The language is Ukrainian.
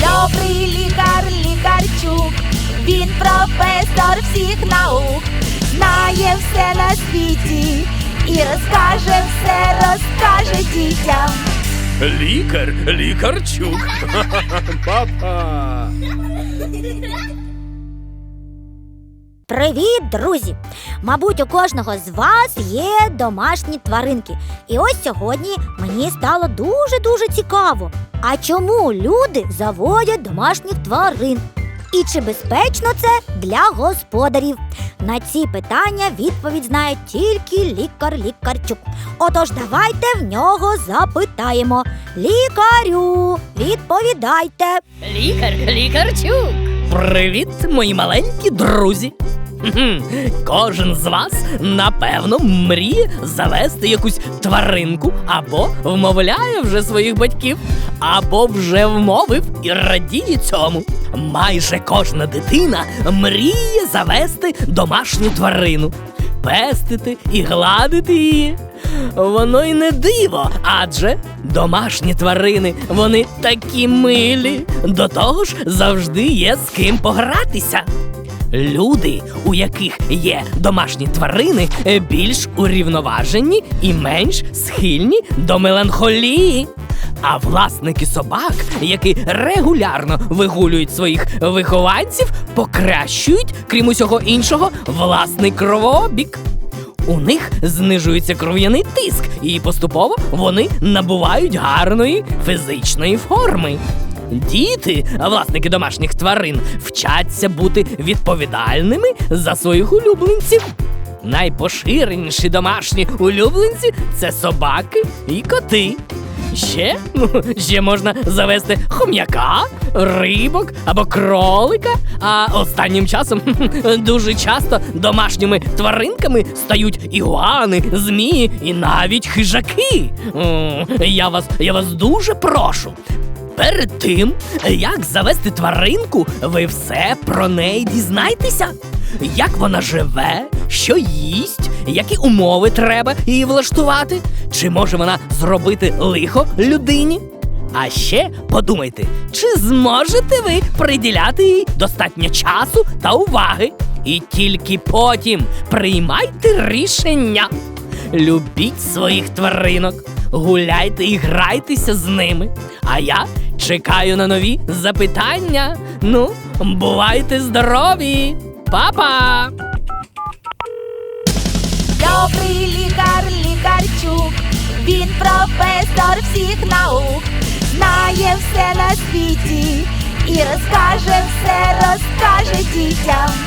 Добрий лікар, лікарчук, він професор всіх наук, знає все на світі і розкаже все, розкаже дітям. Лікар, лікарчук. Папа. Привіт, друзі! Мабуть, у кожного з вас є домашні тваринки. І ось сьогодні мені стало дуже-дуже цікаво. А чому люди заводять домашніх тварин? І чи безпечно це для господарів? На ці питання відповідь знає тільки лікар Лікарчук. Отож, давайте в нього запитаємо. Лікарю, відповідайте. Лікар, лікарчук. Привіт, мої маленькі друзі. Кожен з вас, напевно, мріє завести якусь тваринку або вмовляє вже своїх батьків, або вже вмовив і радіє цьому. Майже кожна дитина мріє завести домашню тварину, пестити і гладити її. Воно й не диво, адже домашні тварини вони такі милі. До того ж, завжди є з ким погратися. Люди, у яких є домашні тварини, е, більш урівноважені і менш схильні до меланхолії. А власники собак, які регулярно вигулюють своїх вихованців, покращують, крім усього іншого, власний кровообіг. У них знижується кров'яний тиск, і поступово вони набувають гарної фізичної форми. Діти, власники домашніх тварин, вчаться бути відповідальними за своїх улюбленців. Найпоширеніші домашні улюбленці це собаки і коти. Ще, ну, ще можна завести хом'яка, рибок або кролика. А останнім часом дуже часто домашніми тваринками стають ігуани, змії і навіть хижаки. Я вас, я вас дуже прошу. Перед тим, як завести тваринку, ви все про неї дізнайтеся. Як вона живе, що їсть, які умови треба їй влаштувати, чи може вона зробити лихо людині? А ще подумайте, чи зможете ви приділяти їй достатньо часу та уваги? І тільки потім приймайте рішення. Любіть своїх тваринок, гуляйте і грайтеся з ними. А я чекаю на нові запитання. Ну, бувайте здорові! Па-па! Добрий лікар, лікарчук, він професор всіх наук, знає все на світі і розкаже все, розкаже дітям.